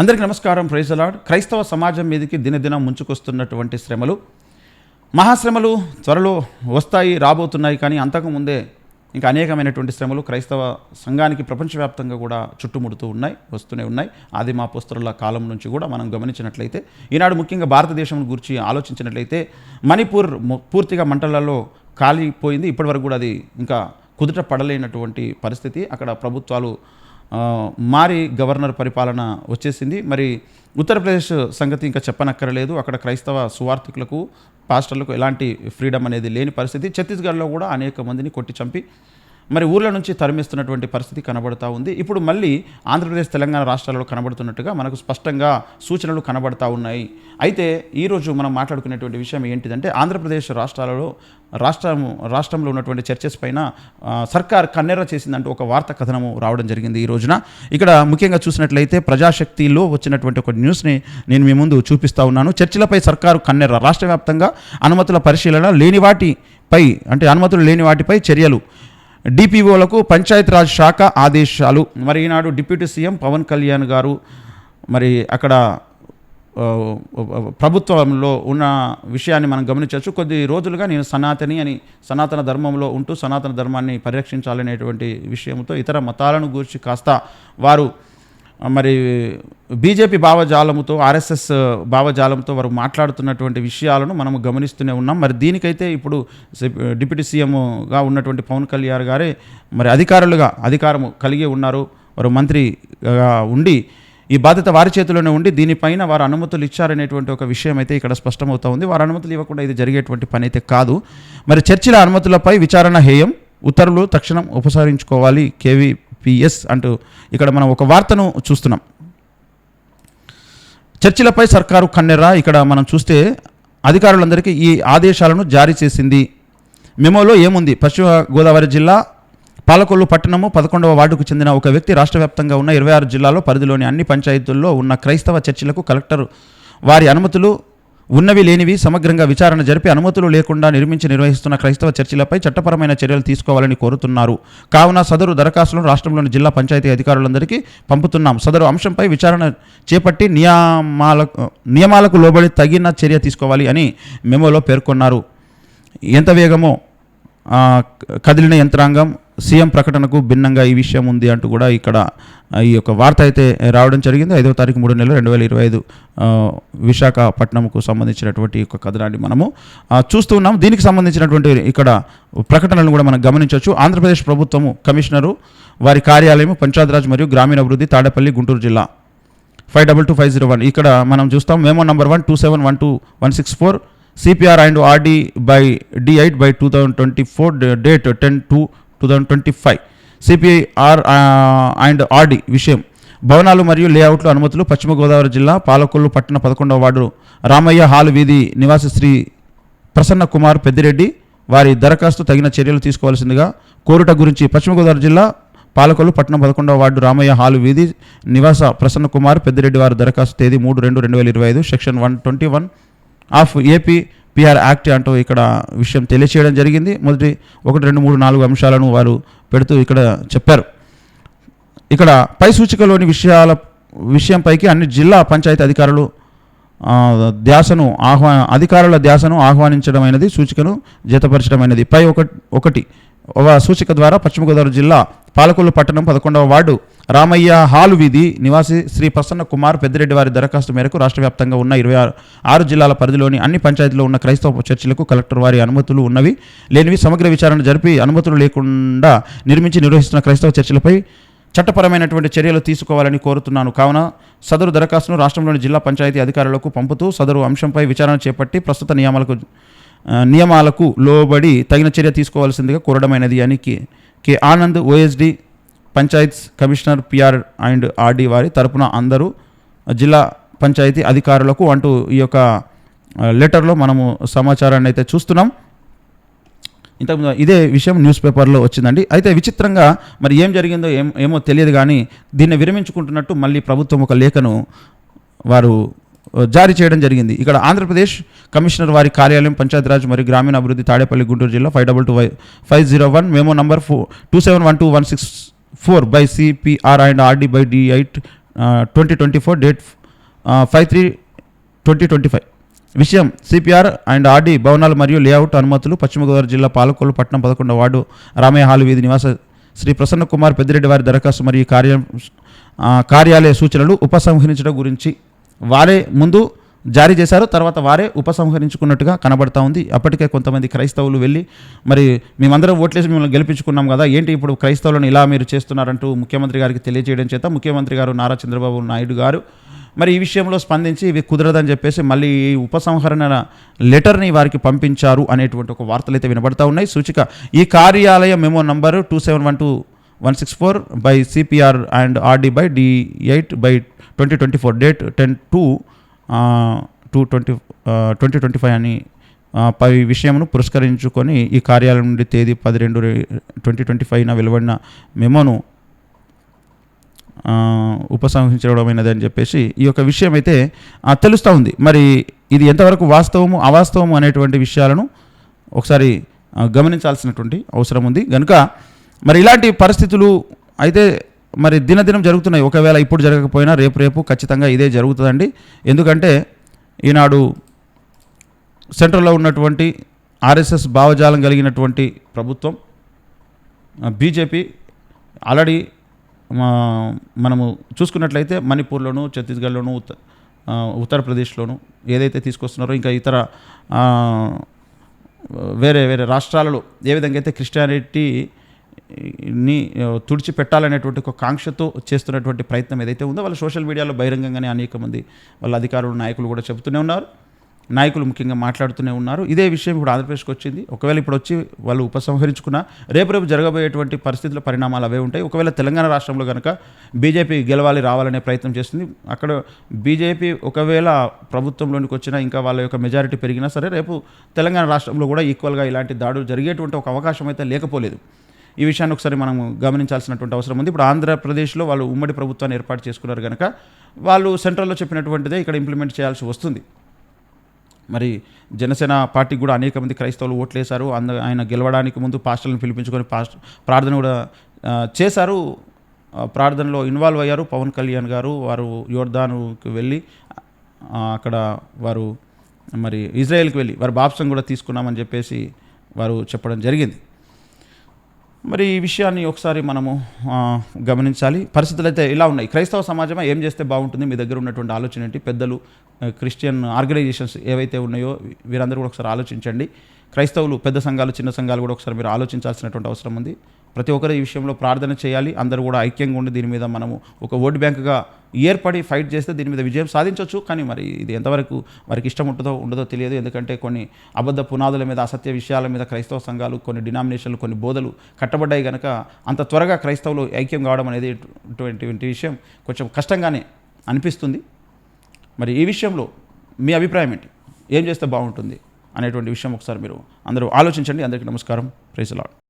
అందరికీ నమస్కారం ప్రైజలాడ్ క్రైస్తవ సమాజం మీదకి దినదినం ముంచుకొస్తున్నటువంటి శ్రమలు. మహాశ్రమలు త్వరలో వస్తాయి రాబోతున్నాయి కానీ అంతకుముందే ఇంకా అనేకమైనటువంటి శ్రమలు క్రైస్తవ సంఘానికి ప్రపంచవ్యాప్తంగా కూడా చుట్టుముడుతూ ఉన్నాయి వస్తూనే ఉన్నాయి. ఆది మా పుస్తరుల కాలం నుంచి కూడా మనం గమనించినట్లయితే ఈనాడు ముఖ్యంగా భారతదేశం గురించి ఆలోచించినట్లయితే మణిపూర్ పూర్తిగా మంటలలో కాలిపోయింది. ఇప్పటివరకు కూడా అది ఇంకా కుదుట పడలేనటువంటి పరిస్థితి. అక్కడ ప్రభుత్వాలు మారి గవర్నర్ పరిపాలన వచ్చేసింది. మరి ఉత్తరప్రదేశ్ సంగతి ఇంకా చెప్పనక్కరలేదు. అక్కడ క్రైస్తవ సువార్థికులకు పాస్టర్లకు ఎలాంటి ఫ్రీడమ్ అనేది లేని పరిస్థితి. ఛత్తీస్గఢ్లో కూడా అనేక మందిని కొట్టి చంపి మరి ఊర్ల నుంచి తరిమిస్తున్నటువంటి పరిస్థితి కనబడతా ఉంది. ఇప్పుడు మళ్ళీ ఆంధ్రప్రదేశ్ తెలంగాణ రాష్ట్రాలలో కనబడుతున్నట్టుగా మనకు స్పష్టంగా సూచనలు కనబడతా ఉన్నాయి. అయితే ఈరోజు మనం మాట్లాడుకునేటువంటి విషయం ఏంటిదంటే ఆంధ్రప్రదేశ్ రాష్ట్రాలలో రాష్ట్రం రాష్ట్రంలో ఉన్నటువంటి చర్చెస్ పైన సర్కార్ కన్నెర చేసిందంటూ ఒక వార్త కథనము రావడం జరిగింది ఈ రోజున. ఇక్కడ ముఖ్యంగా చూసినట్లయితే ప్రజాశక్తిలో వచ్చినటువంటి ఒక న్యూస్ని నేను మీ ముందు చూపిస్తా ఉన్నాను. చర్చిలపై సర్కారు కన్నెర రాష్ట్ర వ్యాప్తంగా అనుమతుల పరిశీలన లేని వాటిపై అంటే అనుమతులు లేని వాటిపై చర్యలు డిపిఓలకు పంచాయతీరాజ్ శాఖ ఆదేశాలు. మరి ఈనాడు డిప్యూటీ సీఎం పవన్ కళ్యాణ్ గారు మరి అక్కడ ప్రభుత్వంలో ఉన్న విషయాన్ని మనం గమనించవచ్చు. కొద్ది రోజులుగా నేను సనాతని అని సనాతన ధర్మంలో ఉంటూ సనాతన ధర్మాన్ని పరిరక్షించాలనేటువంటి విషయంతో ఇతర మతాలను గూర్చి కాస్త వారు మరి బీజేపీ భావజాలముతో ఆర్ఎస్ఎస్ భావజాలంతో వారు మాట్లాడుతున్నటువంటి విషయాలను మనం గమనిస్తూనే ఉన్నాం. మరి దీనికైతే ఇప్పుడు డిప్యూటీ సీఎంగా ఉన్నటువంటి పవన్ కళ్యాణ్ గారే మరి అధికారులుగా అధికారము కలిగి ఉన్నారు. వారు మంత్రిగా ఉండి ఈ బాధ్యత వారి చేతిలోనే ఉండి దీనిపైన వారు అనుమతులు ఇచ్చారనేటువంటి ఒక విషయం అయితే ఇక్కడ స్పష్టమవుతా ఉంది. వారు అనుమతులు ఇవ్వకుండా ఇది జరిగేటువంటి పని అయితే కాదు. మరి చర్చిల అనుమతులపై విచారణ హేయం ఉత్తర్వులు తక్షణం ఉపసంహరించుకోవాలి. పిఎస్ అంటూ ఇక్కడ మనం ఒక వార్తను చూస్తున్నాం. చర్చిలపై సర్కారు కన్నెర్రా. ఇక్కడ మనం చూస్తే అధికారులందరికీ ఈ ఆదేశాలను జారీ చేసింది. మెమోలో ఏముంది? పశ్చిమ గోదావరి జిల్లా పాలకొల్లు పట్టణము పదకొండవ వార్డుకు చెందిన ఒక వ్యక్తి రాష్ట్ర వ్యాప్తంగా ఉన్న ఇరవై ఆరు జిల్లాలో పరిధిలోని అన్ని పంచాయతీల్లో ఉన్న క్రైస్తవ చర్చిలకు కలెక్టర్ వారి అనుమతులు ఉన్నవి లేనివి సమగ్రంగా విచారణ జరిపి అనుమతులు లేకుండా నిర్మించి నిర్వహిస్తున్న క్రైస్తవ చర్చిలపై చట్టపరమైన చర్యలు తీసుకోవాలని కోరుతున్నారు. కావున సదరు దరఖాస్తులను రాష్ట్రంలోని జిల్లా పంచాయతీ అధికారులందరికీ పంపుతున్నాం. సదరు అంశంపై విచారణ చేపట్టి నియమాలకు నియమాలకు లోబడి తగిన చర్య తీసుకోవాలి అని మెమోలో పేర్కొన్నారు. ఎంత వేగమో కదిలిన యంత్రాంగం సీఎం ప్రకటనకు భిన్నంగా ఈ విషయం ఉంది అంటూ కూడా ఇక్కడ ఈ యొక్క వార్త అయితే రావడం జరిగింది. ఐదవ తారీఖు మూడు నెలలు రెండు వేల ఇరవై ఐదు విశాఖపట్నంకు సంబంధించినటువంటి యొక్క కథనాన్ని మనము చూస్తూ ఉన్నాం దీనికి సంబంధించినటువంటి ఇక్కడ ప్రకటనలను కూడా మనం గమనించవచ్చు. ఆంధ్రప్రదేశ్ ప్రభుత్వము కమిషనరు వారి కార్యాలయం పంచాయతీరాజ్ మరియు గ్రామీణాభివృద్ధి తాడేపల్లి గుంటూరు జిల్లా. Five double two five zero one. ఇక్కడ మనం చూస్తాం memo number one two seven one two one six four CPR and RD by D eight by two thousand twenty four date ten two two thousand twenty five CPIR and RD విషయం. భవనాలు మరియు లేఅవుట్లు అనుమతులు పశ్చిమ గోదావరి జిల్లా పాలకొల్లు పట్టణ పదకొండవ ward Ramayya hall వీధి నివాసి శ్రీ ప్రసన్న కుమార్ పెద్దిరెడ్డి వారి దరఖాస్తు తగిన చర్యలు తీసుకోవాల్సిందిగా కోరుట గురించి పశ్చిమ గోదావరి జిల్లా పాలకొల్లు పట్టణం పదకొండవ వార్డు రామయ్య హాలు వీధి నివాస ప్రసన్న కుమార్ పెద్దిరెడ్డి వారి దరఖాస్తు తేదీ మూడు రెండు రెండు వేల ఇరవై ఐదు section one twenty one of AP PR act అంటూ ఇక్కడ విషయం తెలియచేయడం జరిగింది. మొదటి ఒకటి రెండు మూడు నాలుగు అంశాలను వారు పెడుతూ ఇక్కడ చెప్పారు. ఇక్కడ పై సూచికలోని విషయాల విషయంపైకి అన్ని జిల్లా పంచాయతీ అధికారులు ధ్యాసను ఆహ్వా అధికారుల ధ్యాసను ఆహ్వానించడమైనది సూచికను జతపరచడమైనది. పై ఒక ఒకటి. ఒక సూచిక ద్వారా పశ్చిమ గోదావరి జిల్లా పాలకొల్లు పట్టణం పదకొండవ వార్డు రామయ్య హాలు వీధి నివాసి శ్రీ ప్రసన్న కుమార్ పెద్దిరెడ్డి వారి దరఖాస్తు మేరకు రాష్ట్ర వ్యాప్తంగా ఉన్న ఇరవై ఆరు ఆరు జిల్లాల పరిధిలోని అన్ని పంచాయతీలో ఉన్న క్రైస్తవ చర్చిలకు కలెక్టర్ వారి అనుమతులు ఉన్నవి. లేనివి సమగ్ర విచారణ జరిపి అనుమతులు లేకుండా నిర్మించి నిర్వహిస్తున్న క్రైస్తవ చర్చిలపై చట్టపరమైనటువంటి చర్యలు తీసుకోవాలని కోరుతున్నాను. కావున సదరు దరఖాస్తును రాష్ట్రంలోని జిల్లా పంచాయతీ అధికారులకు పంపుతూ సదరు అంశంపై విచారణ చేపట్టి ప్రస్తుత నియమాలకు నియమాలకు లోబడి తగిన చర్య తీసుకోవాల్సిందిగా కోరడమైనది అని K K Anand OSD panchayat commissioner PR and RD వారి తరపున అందరూ జిల్లా పంచాయతీ అధికారులకు అంటూ ఈ యొక్క లెటర్లో మనము సమాచారాన్ని అయితే చూస్తున్నాం. ఇంతకుముందు ఇదే విషయం న్యూస్ పేపర్లో వచ్చిందండి. అయితే విచిత్రంగా మరి ఏం జరిగిందో ఏం ఏమో తెలియదు కానీ దీన్ని విరమించుకుంటున్నట్టు మళ్ళీ ప్రభుత్వం ఒక లేఖను వారు జారీ చేయడం జరిగింది. ఇక్కడ ఆంధ్రప్రదేశ్ కమిషనర్ వారి కార్యాలయం పంచాయతీరాజ్ మరియు గ్రామీణాభివృద్ధి తాడేపల్లి గుంటూరు జిల్లా five double two five zero one మేము number four two seven one two one six four by CPR and RD by D eight twenty twenty four date five three twenty twenty five. విషయం CPR and RD భవనాలు మరియు layout అనుమతులు పశ్చిమ గోదావరి జిల్లా పాలకొల్లు పట్టణం పదకొండవ ward Ramayya hall వీధి నివాస శ్రీ ప్రసన్న కుమార్ పెద్దిరెడ్డి వారి దరఖాస్తు మరియు కార్య కార్యాలయ సూచనలు ఉపసంహరించడం గురించి వారే ముందు జారీ చేశారు. తర్వాత వారే ఉపసంహరించుకున్నట్టుగా కనబడతా ఉంది. అప్పటికే కొంతమంది క్రైస్తవులు వెళ్ళి మరి మేమందరం ఓట్లేసి మిమ్మల్ని గెలిపించుకున్నాం కదా ఏంటి ఇప్పుడు క్రైస్తవులను ఇలా మీరు చేస్తున్నారంటూ ముఖ్యమంత్రి గారికి తెలియజేయడం చేత ముఖ్యమంత్రి గారు నారా చంద్రబాబు నాయుడు గారు మరి ఈ విషయంలో స్పందించి ఇవి కుదరదని చెప్పేసి మళ్ళీ ఈ ఉపసంహరణ లెటర్ని వారికి పంపించారు అనేటువంటి ఒక వార్తలు అయితే వినబడతా ఉన్నాయి. సూచిక ఈ కార్యాలయ memo number two seven one two one six four by CPR and RD by D eight by twenty twenty four date ten two two twenty twenty twenty five అని పై విషయమును పురస్కరించుకొని ఈ కార్యాలయం నుండి తేదీ పది రెండు ట్వంటీ ట్వంటీ ఫైవ్న వెలువడిన మెమోను ఉపసంహరించడమైనది అని చెప్పేసి ఈ యొక్క విషయం అయితే తెలుస్తూ ఉంది. మరి ఇది ఎంతవరకు వాస్తవము అవాస్తవము అనేటువంటి విషయాలను ఒకసారి గమనించాల్సినటువంటి అవసరం ఉంది. కనుక మరి ఇలాంటి పరిస్థితులు అయితే మరి దినదినం జరుగుతున్నాయి. ఒకవేళ ఇప్పుడు జరగకపోయినా రేపు రేపు ఖచ్చితంగా ఇదే జరుగుతుందండి. ఎందుకంటే ఈనాడు సెంట్రల్లో ఉన్నటువంటి ఆర్ఎస్ఎస్ భావజాలం కలిగినటువంటి ప్రభుత్వం బీజేపీ ఆల్రెడీ మనము చూసుకున్నట్లయితే మణిపూర్లోను ఛత్తీస్గఢ్లోను ఉత్త ఉత్తరప్రదేశ్లోను ఏదైతే తీసుకొస్తున్నారో ఇంకా ఇతర వేరే వేరే రాష్ట్రాలలో ఏ విధంగా అయితే క్రిస్టియానిటీ ని తుడిచిపెట్టాలనేటువంటి ఒక కాంక్షతో చేస్తున్నటువంటి ప్రయత్నం ఏదైతే ఉందో వాళ్ళు సోషల్ మీడియాలో బహిరంగంగానే అనేక మంది వాళ్ళ అధికారులు నాయకులు కూడా చెబుతూనే ఉన్నారు. నాయకులు ముఖ్యంగా మాట్లాడుతూనే ఉన్నారు. ఇదే విషయం ఇప్పుడు ఆంధ్రప్రదేశ్కి వచ్చింది. ఒకవేళ ఇప్పుడు వచ్చి వాళ్ళు ఉపసంహరించుకున్న రేపు రేపు జరగబోయేటువంటి పరిస్థితుల పరిణామాలు అవే ఉంటాయి. ఒకవేళ తెలంగాణ రాష్ట్రంలో కనుక బీజేపీ గెలవాలి రావాలనే ప్రయత్నం చేస్తుంది. అక్కడ బీజేపీ ఒకవేళ ప్రభుత్వంలోనికి వచ్చినా ఇంకా వాళ్ళ యొక్క మెజారిటీ పెరిగినా సరే రేపు తెలంగాణ రాష్ట్రంలో కూడా ఈక్వల్గా ఇలాంటి దాడులు జరిగేటువంటి ఒక అవకాశం అయితే లేకపోలేదు. ఈ విషయాన్ని ఒకసారి మనం గమనించాల్సినటువంటి అవసరం ఉంది. ఇప్పుడు ఆంధ్రప్రదేశ్లో వాళ్ళు ఉమ్మడి ప్రభుత్వాన్ని ఏర్పాటు చేసుకున్నారు కనుక వాళ్ళు సెంట్రల్లో చెప్పినటువంటిదే ఇక్కడ ఇంప్లిమెంట్ చేయాల్సి వస్తుంది. మరి జనసేన పార్టీకి కూడా అనేక మంది క్రైస్తవులు ఓట్లేశారు. అంద ఆయన గెలవడానికి ముందు పాస్టర్లను పిలిపించుకొని పాస్ట్ ప్రార్థన కూడా చేశారు. ప్రార్థనలో ఇన్వాల్వ్ అయ్యారు పవన్ కళ్యాణ్ గారు. వారు యోర్దానుకి వెళ్ళి అక్కడ వారు మరి ఇజ్రాయెల్కి వెళ్ళి వారు బాప్సం కూడా తీసుకున్నామని చెప్పేసి వారు చెప్పడం జరిగింది. మరి ఈ విషయాన్ని ఒకసారి మనము గమనించాలి. పరిస్థితులు అయితే ఇలా ఉన్నాయి. క్రైస్తవ సమాజం ఏం చేస్తే బాగుంటుంది? మీ దగ్గర ఉన్నటువంటి ఆలోచన ఏంటి? పెద్దలు క్రిస్టియన్ ఆర్గనైజేషన్స్ ఏవైతే ఉన్నాయో వీరందరూ కూడా ఒకసారి ఆలోచించండి. క్రైస్తవులు పెద్ద సంఘాలు చిన్న సంఘాలు కూడా ఒకసారి మీరు ఆలోచించాల్సినటువంటి అవసరం ఉంది. ప్రతి ఒక్కరు ఈ విషయంలో ప్రార్థన చేయాలి. అందరూ కూడా ఐక్యంగా ఉండి దీని మీద మనము ఒక ఓటు బ్యాంకుగా ఏర్పడి ఫైట్ చేస్తే దీని మీద విజయం సాధించవచ్చు కానీ మరి ఇది ఎంతవరకు వారికి ఇష్టం ఉంటుందో ఉండదో తెలియదు. ఎందుకంటే కొన్ని అబద్ధ పునాదుల మీద అసత్య విషయాల మీద క్రైస్తవ సంఘాలు కొన్ని డినామినేషన్లు కొన్ని బోధలు కట్టబడ్డాయి కనుక అంత త్వరగా క్రైస్తవులు ఐక్యం కావడం అనేది ఇటువంటి విషయం కొంచెం కష్టంగానే అనిపిస్తుంది. మరి ఈ విషయంలో మీ అభిప్రాయం ఏంటి? ఏం చేస్తే బాగుంటుంది అనేటువంటి విషయం ఒకసారి మీరు అందరూ ఆలోచించండి. అందరికీ నమస్కారం. Praise lord